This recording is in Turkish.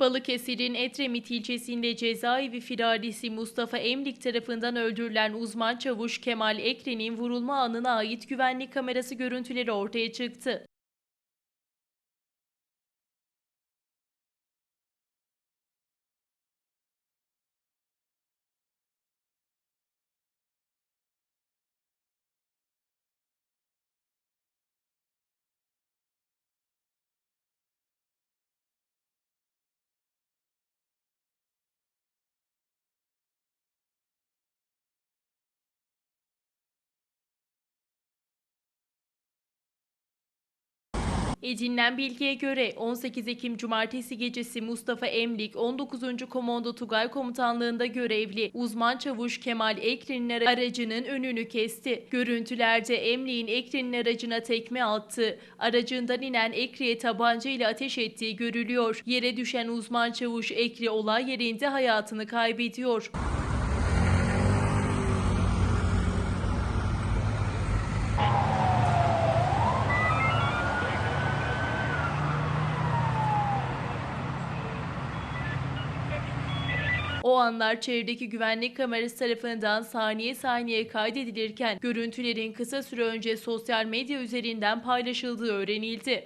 Balıkesir'in Edremit ilçesinde cezaevi firarisi Mustafa Emlik tarafından öldürülen uzman çavuş Kemal Ekren'in vurulma anına ait güvenlik kamerası görüntüleri ortaya çıktı. Edinilen bilgiye göre 18 Ekim Cumartesi gecesi Mustafa Emlik 19. Komando Tugay Komutanlığında görevli uzman çavuş Kemal Ekren'in ara- aracının önünü kesti. Görüntülerde Emlik'in Ekren'in aracına tekme attı. Aracından inen Ekri'ye tabanca ile ateş ettiği görülüyor. Yere düşen uzman çavuş Ekri olay yerinde hayatını kaybediyor. O anlar çevredeki güvenlik kamerası tarafından saniye saniye kaydedilirken görüntülerin kısa süre önce sosyal medya üzerinden paylaşıldığı öğrenildi.